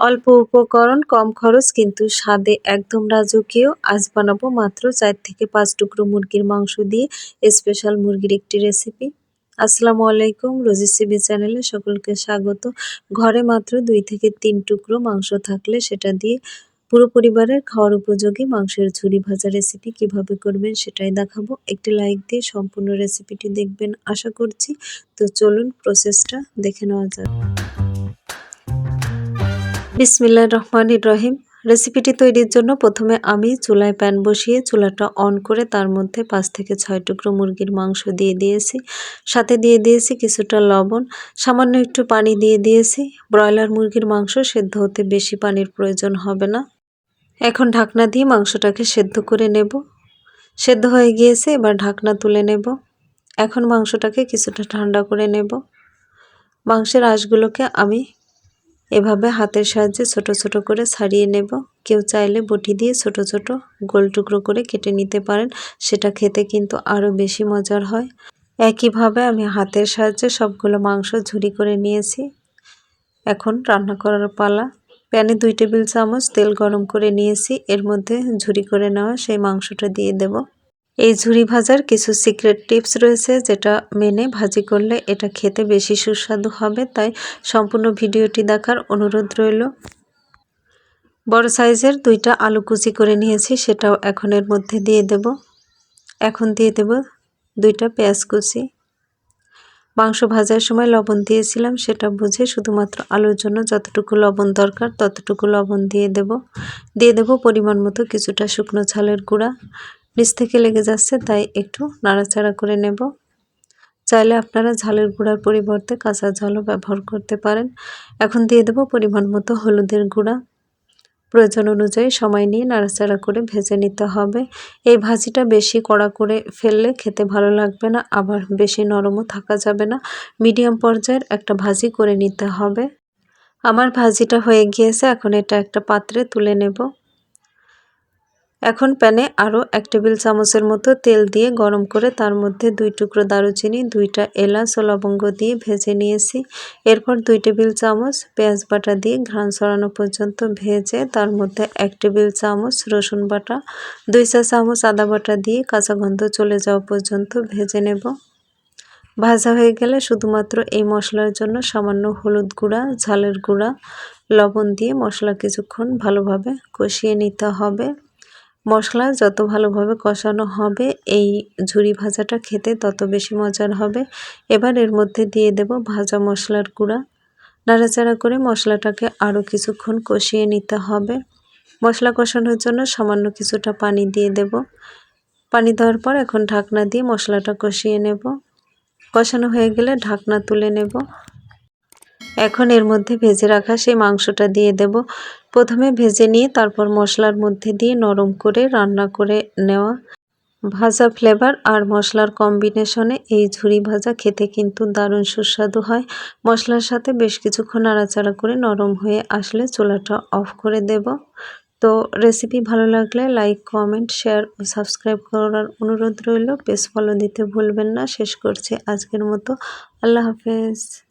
অল্প উপকরণ, কম খরচ, কিন্তু স্বাদে একদম রাজকীয়। আজ বানাবো মাত্র চার থেকে পাঁচ টুকরো মুরগির মাংস দিয়ে স্পেশাল মুরগির একটি রেসিপি আসসালামু আলাইকুম রোজিসিবি চ্যানেলে সকলকে স্বাগত। ঘরে মাত্র দুই থেকে তিন টুকরো মাংস থাকলে সেটা দিয়ে পুরো পরিবারের খাওয়ার উপযোগী মাংসের ঝুরি ভাজা রেসিপি কীভাবে করবেন সেটাই দেখাবো। একটি লাইক দিয়ে সম্পূর্ণ রেসিপিটি দেখবেন, আশা করছি। তো চলুন প্রসেসটা দেখে নেওয়া যাক। বিসমিল্লা রহমান রহিম। রেসিপিটি তৈরির জন্য প্রথমে আমি চুলায় প্যান বসিয়ে চুলাটা অন করে তার মধ্যে পাঁচ থেকে ছয় টুকরো মুরগির মাংস দিয়ে দিয়েছি। সাথে দিয়ে দিয়েছি কিছুটা লবণ, সামান্য একটু পানি দিয়ে দিয়েছি। ব্রয়লার মুরগির মাংস সেদ্ধ হতে বেশি পানির প্রয়োজন হবে না। এখন ঢাকনা দিয়ে মাংসটাকে সেদ্ধ করে নেব। সেদ্ধ হয়ে গিয়েছে, এবার ঢাকনা তুলে নেব। এখন মাংসটাকে কিছুটা ঠান্ডা করে নেব। মাংসের আঁশগুলোকে আমি এভাবে হাতের সাহায্যে ছোট ছোট করে ছাড়িয়ে নেব। কেউ চাইলে বটি দিয়ে ছোট ছোট গোল টুকরো করে কেটে নিতে পারেন, সেটা খেতে কিন্তু আরও বেশি মজার হয়। একইভাবে আমি হাতের সাহায্যে সবগুলো মাংস ঝুরি করে নিয়েছি। এখন রান্না করার পালা। প্যানে দুই টেবিল চামচ তেল গরম করে নিয়েছি। এর মধ্যে ঝুরি করে নেওয়া সেই মাংসটা দিয়ে দেব। এই ঝুরি ভাজার কিছু সিক্রেট টিপস রয়েছে যেটা মেনে ভাজি করলে এটা খেতে বেশি সুস্বাদু হবে, তাই সম্পূর্ণ ভিডিওটি দেখার অনুরোধ রইল। বড় সাইজের দুইটা আলু কুচি করে নিয়েছি, সেটাও এখন এর মধ্যে দিয়ে দেব। এখন দিয়ে দেব দুইটা পেঁয়াজ কুচি। মাংস ভাজার সময় লবণ দিয়েছিলাম, সেটা বুঝে শুধুমাত্র আলুর জন্য যতটুকু লবণ দরকার ততটুকু লবণ দিয়ে দেব। দিয়ে দেব পরিমাণ মতো কিছুটা শুকনো ঝালের গুঁড়া। নিচ থেকে লেগে যাচ্ছে, তাই একটু নাড়াচাড়া করে নেব। চাইলে আপনারা ঝালের গুঁড়ার পরিবর্তে কাঁচা ঝালও ব্যবহার করতে পারেন। এখন দিয়ে দেব পরিমাণ মতো হলুদের গুঁড়া। প্রয়োজন অনুযায়ী সময় নিয়ে নাড়াচাড়া করে ভেজে নিতে হবে। এই ভাজিটা বেশি কড়া করে ফেললে খেতে ভালো লাগবে না, আবার বেশি নরমও থাকা যাবে না। মিডিয়াম পর্যায়ের একটা ভাজি করে নিতে হবে। আমার ভাজিটা হয়ে গিয়েছে, এখন এটা একটা পাত্রে তুলে নেব। এখন প্যানে আরও এক টেবিল চামচের মতো তেল দিয়ে গরম করে তার মধ্যে দুই টুকরো দারুচিনি, দুইটা এলাচ ও লবঙ্গ দিয়ে ভেজে নিয়েছি। এরপর দুই টেবিল চামচ পেঁয়াজ বাটা দিয়ে ঘ্রাণ ছড়ানো পর্যন্ত ভেজে তার মধ্যে এক টেবিল চামচ রসুন বাটা, দুই চা চামচ আদা বাটা দিয়ে কাঁচা গন্ধ চলে যাওয়া পর্যন্ত ভেজে নেব। ভাজা হয়ে গেলে শুধুমাত্র এই মশলার জন্য সামান্য হলুদ গুঁড়া, ঝালের গুঁড়া, লবণ দিয়ে মশলা কিছুক্ষণ ভালোভাবে কষিয়ে নিতে হবে। মশলা যত ভালোভাবে কষানো হবে, এই ঝুরি ভাজাটা খেতে তত বেশি মজার হবে। এবার এর মধ্যে দিয়ে দেব ভাজা মশলার গুঁড়া। নাড়াচাড়া করে মশলাটাকে আরও কিছুক্ষণ কষিয়ে নিতে হবে। মশলা কষানোর জন্য সামান্য কিছুটা পানি দিয়ে দেব। পানি দেওয়ার পর এখন ঢাকনা দিয়ে মশলাটা কষিয়ে নেব। কষানো হয়ে গেলে ঢাকনা তুলে নেব। এখন এর মধ্যে ভেজে রাখা সেই মাংসটা দিয়ে দেব। প্রথমে ভেজে নিয়ে তারপর মশলার মধ্যে দিয়ে নরম করে রান্না করে নেওয়া। ভাজা ফ্লেভার আর মশলার কম্বিনেশনে এই ঝুরি ভাজা খেতে কিন্তু দারুণ সুস্বাদু হয়। মশলার সাথে বেশ কিছুক্ষণ নাড়াচাড়া করে নরম হয়ে আসলে চুলাটা অফ করে দেব। তো রেসিপি ভালো লাগলে লাইক কমেন্ট শেয়ার ও সাবস্ক্রাইব করার অনুরোধ রইল। পেজ ফলো দিতে ভুলবেন না। শেষ করছে আজকের মতো। আল্লাহ হাফেজ।